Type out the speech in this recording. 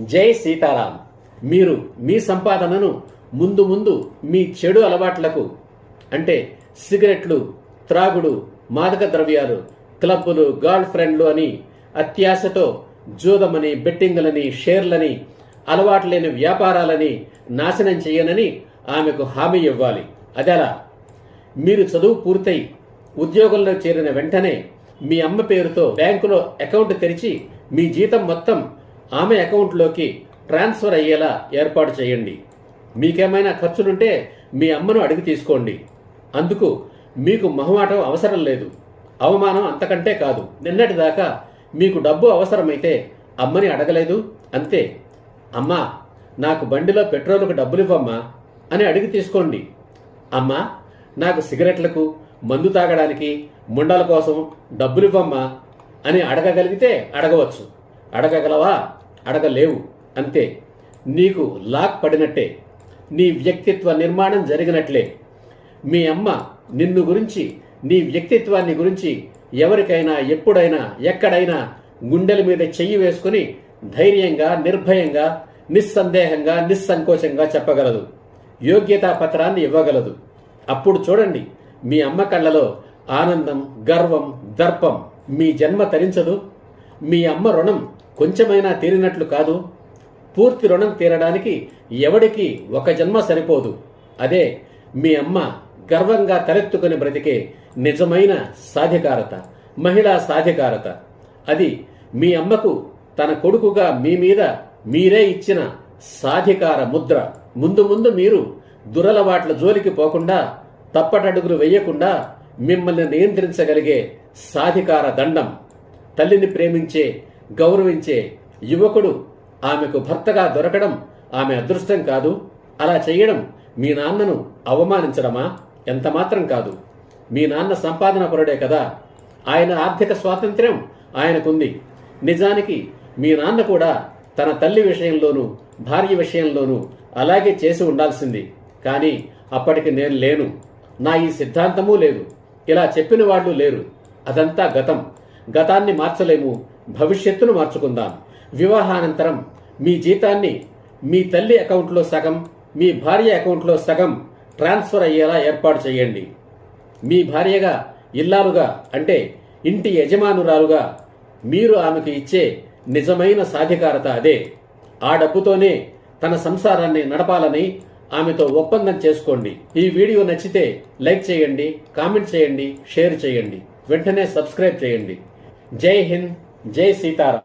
జై సీతారాం. మీరు మీ సంపాదనను ముందు ముందు మీ చెడు అలవాట్లకు అంటే సిగరెట్లు త్రాగుడు మాదక ద్రవ్యాలు క్లబ్బులు గర్ల్ ఫ్రెండ్లు అని అత్యాశతో జూదమని బెట్టింగులని షేర్లని అలవాటు లేని వ్యాపారాలని నాశనం చేయనని ఆమెకు హామీ ఇవ్వాలి. అదెలా మీరు చదువు పూర్తయి ఉద్యోగంలో చేరిన వెంటనే మీ అమ్మ పేరుతో బ్యాంకులో అకౌంట్ తెరిచి మీ జీతం మొత్తం ఆమె అకౌంట్లోకి ట్రాన్స్ఫర్ అయ్యేలా ఏర్పాటు చేయండి. మీకేమైనా ఖర్చులుంటే మీ అమ్మను అడిగి తీసుకోండి. అందుకు మీకు మొహమాటం అవసరం లేదు. అవమానం అంతకంటే కాదు. నిన్నటిదాకా మీకు డబ్బు అవసరమైతే అమ్మని అడగలేదు. అంతే. అమ్మా నాకు బండిలో పెట్రోల్కు డబ్బులివ్వమ్మా అని అడిగి తీసుకోండి. అమ్మా నాకు సిగరెట్లకు మందు తాగడానికి ముండల కోసం డబ్బులివ్వమ్మా అని అడగగలిగితే అడగవచ్చు. అడగగలవా? అడగలేవు. అంతే. నీకు లాక్ పడినట్టే. నీ వ్యక్తిత్వ నిర్మాణం జరిగినట్లే. మీ అమ్మ నిన్ను గురించి నీ వ్యక్తిత్వాన్ని గురించి ఎవరికైనా ఎప్పుడైనా ఎక్కడైనా గుండెల మీద చెయ్యి వేసుకుని ధైర్యంగా నిర్భయంగా నిస్సందేహంగా నిస్సంకోచంగా చెప్పగలదు. యోగ్యతా పత్రాన్ని ఇవ్వగలదు. అప్పుడు చూడండి మీ అమ్మ కళ్ళలో ఆనందం గర్వం దర్పం మీ జన్మ తరించదు. మీ అమ్మ రుణం కొంచెమైనా తీరినట్లు కాదు. పూర్తి రుణం తీరడానికి ఎవడికి ఒక జన్మ సరిపోదు. అదే మీ అమ్మ గర్వంగా తలెత్తుకుని బ్రతికే నిజమైన సాధికారత మహిళా సాధికారత. అది మీ అమ్మకు తన కొడుకుగా మీ మీద మీరే ఇచ్చిన సాధికార ముద్ర. ముందు ముందు మీరు దురలవాట్ల జోలికి పోకుండా తప్పటడుగులు వేయకుండా మిమ్మల్ని నియంత్రించగలిగే సాధికార దండం. తల్లిని ప్రేమించే గౌరవించే యువకుడు ఆమెకు భర్తగా దొరకడం ఆమె అదృష్టం కాదు. అలా చేయడం మీ నాన్నను అవమానించడమా? ఎంతమాత్రం కాదు. మీ నాన్న సంపాదన పరుడే కదా. ఆయన ఆర్థిక స్వాతంత్ర్యం ఆయనకుంది. నిజానికి మీ నాన్న కూడా తన తల్లి విషయంలోనూ భార్య విషయంలోనూ అలాగే చేసి ఉండాల్సింది. కానీ అప్పటికి నేను లేను. నా ఈ సిద్ధాంతమూ లేదు. ఇలా చెప్పిన వాళ్ళు లేరు. అదంతా గతం. గతాన్ని మార్చలేము భవిష్యత్తును మార్చుకుందాం. వివాహానంతరం మీ జీతాన్ని మీ తల్లి అకౌంట్లో సగం మీ భార్య అకౌంట్లో సగం ట్రాన్స్ఫర్ అయ్యేలా ఏర్పాటు చేయండి. మీ భార్యగా ఇల్లాలుగా అంటే ఇంటి యజమానురాలుగా మీరు ఆమెకు ఇచ్చే నిజమైన సాధికారత అదే. ఆ డబ్బుతోనే తన సంసారాన్ని నడపాలని ఆమెతో ఒప్పందం చేసుకోండి. ఈ వీడియో నచ్చితే లైక్ చేయండి కామెంట్ చేయండి షేర్ చేయండి. వెంటనే సబ్స్క్రైబ్ చేయండి. జై హింద్ జై సీతారాం